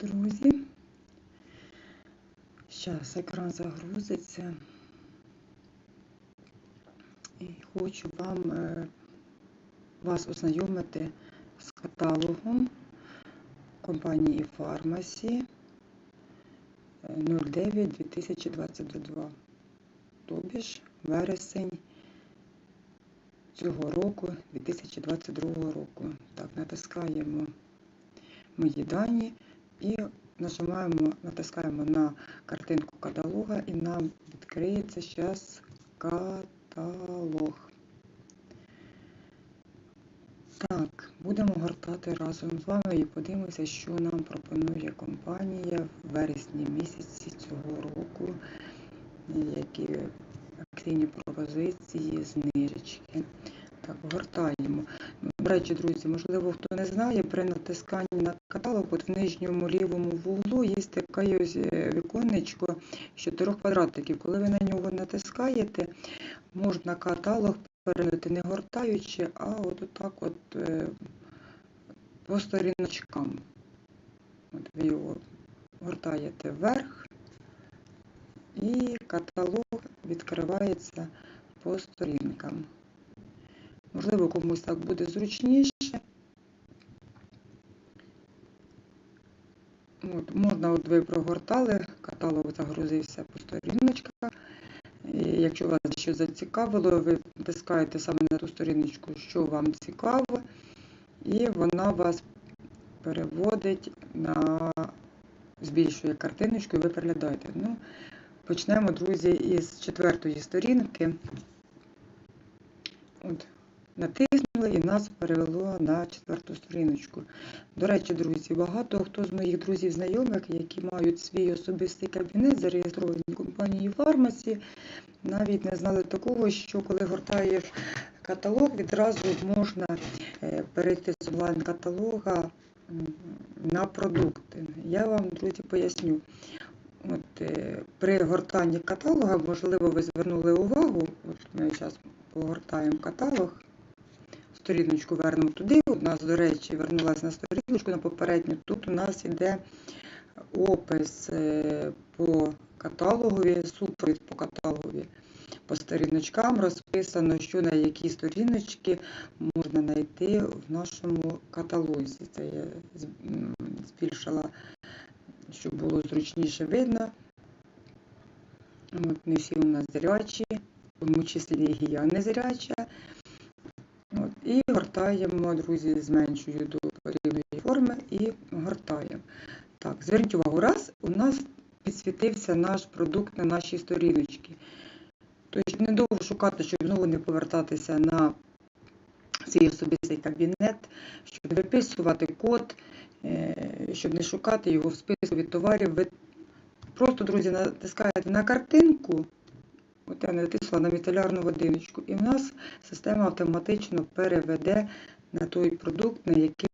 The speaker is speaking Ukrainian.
друзі. Зараз екран загрузиться. І хочу вам е, вас ознайомити з каталогом компанії Фармасі 09 2022. Тобі ж вересень цього року, 2022 року. Так, натискаємо мої дані і нажимаємо, натискаємо на картинку каталога і нам відкриється зараз каталог. Так, будемо гортати разом з вами і подивимося, що нам пропонує компанія в вересні місяці цього року, які акційні пропозиції, знижечки. Так, гортаємо. До речі, друзі, можливо, хто не знає, при натисканні на каталог, от в нижньому лівому вуглу є таке ось е, віконечко з чотирьох квадратиків. Коли ви на нього натискаєте, можна каталог перенути не гортаючи, а от отак от е, по сторіночкам. От ви його гортаєте вверх, і каталог відкривається по сторінкам. Можливо, комусь так буде зручніше. От, можна, от ви прогортали, каталог загрузився по сторіночках. Якщо вас щось зацікавило, ви натискаєте саме на ту сторіночку, що вам цікаво, і вона вас переводить на збільшує картиночку і ви переглядаєте. Ну, почнемо, друзі, із четвертої сторінки. От, натиснули і нас перевело на четверту сторіночку. До речі, друзі, багато хто з моїх друзів знайомих, які мають свій особистий кабінет, зареєстровані в компанії Фармасі, навіть не знали такого, що коли гортаєш каталог, відразу можна е, перейти з онлайн-каталога на продукти. Я вам, друзі, поясню. От, е, При гортанні каталога, можливо, ви звернули увагу, от ми зараз погортаємо каталог, сторіночку вернемо туди. У нас, до речі, вернулася на сторіночку на попередню. Тут у нас йде опис е, по каталогові, супровід по каталогові. По сторіночкам розписано, що на які сторіночки можна знайти в нашому каталозі. Це я збільшила, щоб було зручніше видно. От, Не всі у нас зрячі, тому числі і я не зряча. От, І гортаємо, друзі, зменшую до рівної форми і гортаємо. Так, зверніть увагу, раз у нас підсвітився наш продукт на нашій сторіночці. Тобто недовго шукати, щоб знову не повертатися на свій особистий кабінет, щоб не виписувати код, щоб не шукати його в списку від товарів. Ви просто, друзі, натискаєте на картинку, от я натисла на міталярну водиночку, і в нас система автоматично переведе на той продукт, на який